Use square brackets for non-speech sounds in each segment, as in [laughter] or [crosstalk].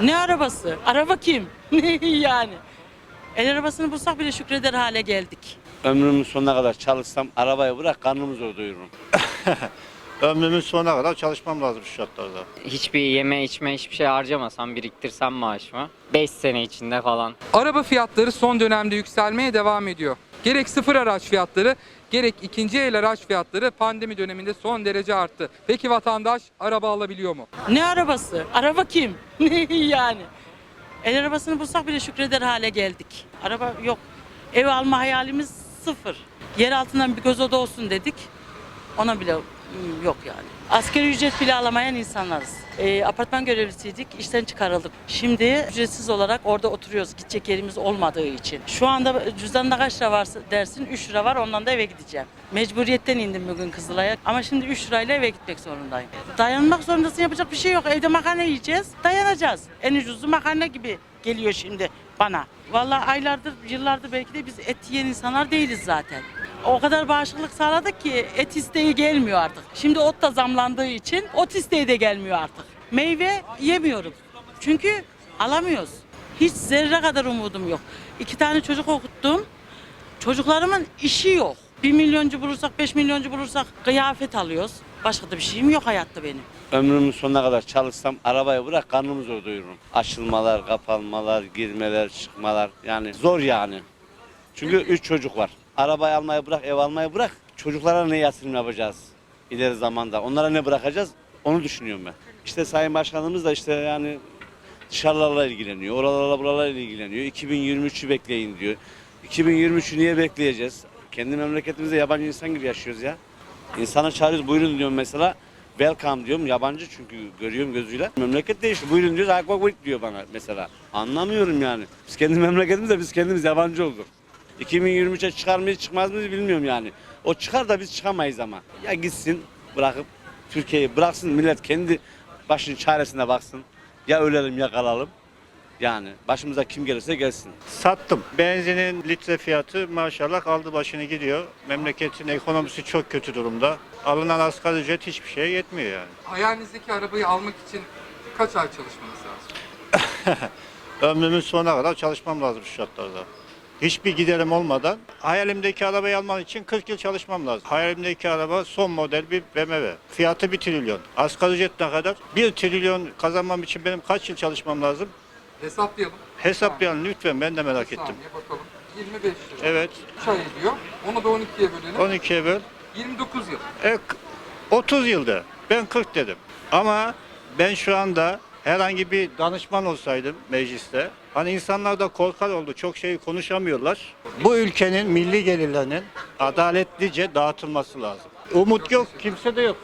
Ne arabası? Araba kim? [laughs] yani. El arabasını bulsak bile şükreder hale geldik. Ömrümün sonuna kadar çalışsam arabayı bırak karnımı zor doyururum. [laughs] Ömrümün sonuna kadar çalışmam lazım şu şartlarda. Hiçbir yeme içme hiçbir şey harcamasam biriktirsem maaşımı 5 sene içinde falan Araba fiyatları son dönemde yükselmeye devam ediyor. Gerek sıfır araç fiyatları gerek ikinci el araç fiyatları pandemi döneminde son derece arttı. Peki vatandaş araba alabiliyor mu? Ne arabası? Araba kim? [laughs] yani. El arabasını bulsak bile şükreder hale geldik. Araba yok. Ev alma hayalimiz sıfır. Yer altından bir göz oda olsun dedik. Ona bile yok yani. Asgari ücret bile alamayan insanlarız. Ee, apartman görevlisiydik, işten çıkarıldık. Şimdi ücretsiz olarak orada oturuyoruz gidecek yerimiz olmadığı için. Şu anda cüzdanında kaç lira varsa dersin 3 lira var ondan da eve gideceğim. Mecburiyetten indim bugün Kızılay'a ama şimdi 3 lirayla eve gitmek zorundayım. Dayanmak zorundasın yapacak bir şey yok. Evde makarna yiyeceğiz, dayanacağız. En ucuzu makarna gibi geliyor şimdi bana. Vallahi aylardır, yıllardır belki de biz et yiyen insanlar değiliz zaten. O kadar bağışıklık sağladık ki et isteği gelmiyor artık. Şimdi ot da zamlandığı için ot isteği de gelmiyor artık. Meyve yemiyorum. Çünkü alamıyoruz. Hiç zerre kadar umudum yok. İki tane çocuk okuttum. Çocuklarımın işi yok. Bir milyoncu bulursak, beş milyoncu bulursak kıyafet alıyoruz. Başka da bir şeyim yok hayatta benim. Ömrümün sonuna kadar çalışsam arabayı bırak karnımı zor doyururum. Açılmalar, kapanmalar, girmeler, çıkmalar yani zor yani. Çünkü üç çocuk var. Arabayı almayı bırak, ev almayı bırak. Çocuklara ne yatırım yapacağız ileri zamanda? Onlara ne bırakacağız? Onu düşünüyorum ben. İşte Sayın Başkanımız da işte yani dışarılarla ilgileniyor. Oralarla buralarla ilgileniyor. 2023'ü bekleyin diyor. 2023'ü niye bekleyeceğiz? Kendi memleketimizde yabancı insan gibi yaşıyoruz ya. İnsana çağırıyoruz buyurun diyorum mesela. Welcome diyorum yabancı çünkü görüyorum gözüyle. Memleket değişti buyurun diyoruz buyurun diyor bana mesela. Anlamıyorum yani. Biz kendi memleketimizde biz kendimiz yabancı olduk. 2023'e çıkar mıyız çıkmaz mıyız bilmiyorum yani. O çıkar da biz çıkamayız ama. Ya gitsin bırakıp Türkiye'yi bıraksın millet kendi başının çaresine baksın. Ya ölelim ya kalalım. Yani başımıza kim gelirse gelsin. Sattım. Benzinin litre fiyatı maşallah aldı başını gidiyor. Memleketin ekonomisi çok kötü durumda. Alınan asgari ücret hiçbir şeye yetmiyor yani. Hayalinizdeki arabayı almak için kaç ay çalışmanız lazım? [laughs] Ömrümün sonuna kadar çalışmam lazım şu şartlarda. Hiçbir giderim olmadan hayalimdeki arabayı alman için 40 yıl çalışmam lazım. Hayalimdeki araba son model bir BMW. Fiyatı 1 trilyon. Asgari ücret ne kadar? 1 trilyon kazanmam için benim kaç yıl çalışmam lazım? Hesaplayalım. Hesaplayalım lütfen ben de merak Bir ettim. saniye bakalım. 25 lira. Evet 3 ay ediyor. Onu da 12'ye bölelim. 12'ye böl. 29 yıl. E, k- 30 yılda. Ben 40 dedim. Ama ben şu anda herhangi bir danışman olsaydım mecliste, hani insanlar da korkar oldu, çok şey konuşamıyorlar. Bu ülkenin milli gelirlerinin adaletlice dağıtılması lazım. Umut yok, kimse de yok.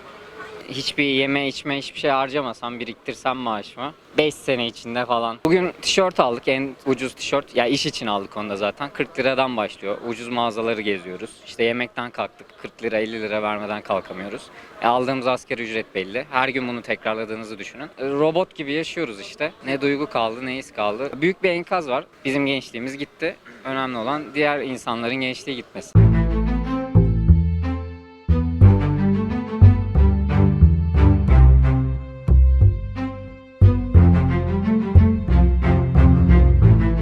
Hiçbir yeme içme hiçbir şey harcamasam biriktirsem maaşımı 5 sene içinde falan. Bugün tişört aldık en ucuz tişört ya iş için aldık onu da zaten 40 liradan başlıyor. Ucuz mağazaları geziyoruz. İşte yemekten kalktık 40 lira 50 lira vermeden kalkamıyoruz. E, aldığımız asgari ücret belli. Her gün bunu tekrarladığınızı düşünün. E, robot gibi yaşıyoruz işte. Ne duygu kaldı ne his kaldı. Büyük bir enkaz var. Bizim gençliğimiz gitti. Önemli olan diğer insanların gençliği gitmesi.